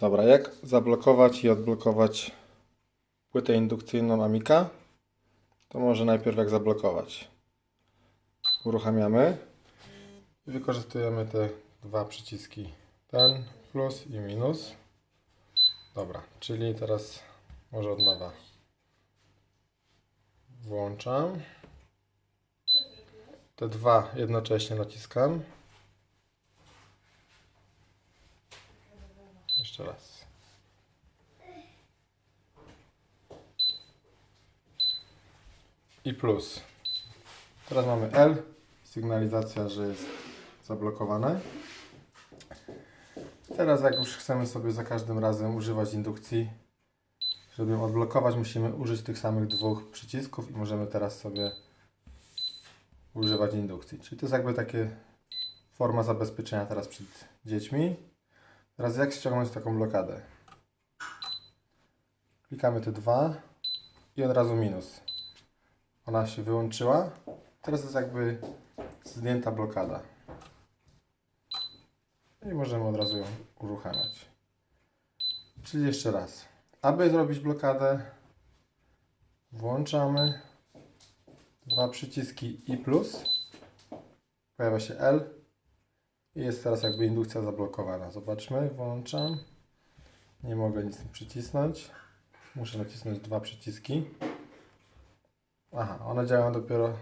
Dobra, jak zablokować i odblokować płytę indukcyjną Amika? To może najpierw jak zablokować. Uruchamiamy i wykorzystujemy te dwa przyciski. Ten plus i minus. Dobra, czyli teraz może od nowa. Włączam. Te dwa jednocześnie naciskam. Jeszcze raz. I plus. Teraz mamy L. Sygnalizacja, że jest zablokowane. Teraz jak już chcemy sobie za każdym razem używać indukcji, żeby ją odblokować, musimy użyć tych samych dwóch przycisków i możemy teraz sobie używać indukcji. Czyli to jest jakby takie forma zabezpieczenia teraz przed dziećmi. Teraz jak ściągnąć taką blokadę? Klikamy te dwa i od razu minus. Ona się wyłączyła. Teraz jest jakby zdjęta blokada. I możemy od razu ją uruchamiać. Czyli jeszcze raz. Aby zrobić blokadę, włączamy dwa przyciski i plus. Pojawia się L. Jest teraz jakby indukcja zablokowana. Zobaczmy, włączam. Nie mogę nic przycisnąć. Muszę nacisnąć dwa przyciski. Aha, one działają dopiero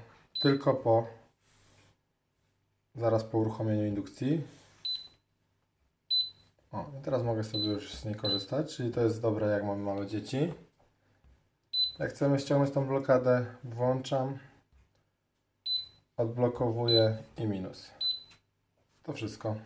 tylko po zaraz po uruchomieniu indukcji. O, i teraz mogę sobie już z niej korzystać, czyli to jest dobre jak mamy małe dzieci. Jak chcemy ściągnąć tą blokadę, włączam, odblokowuję i minus. To wszystko.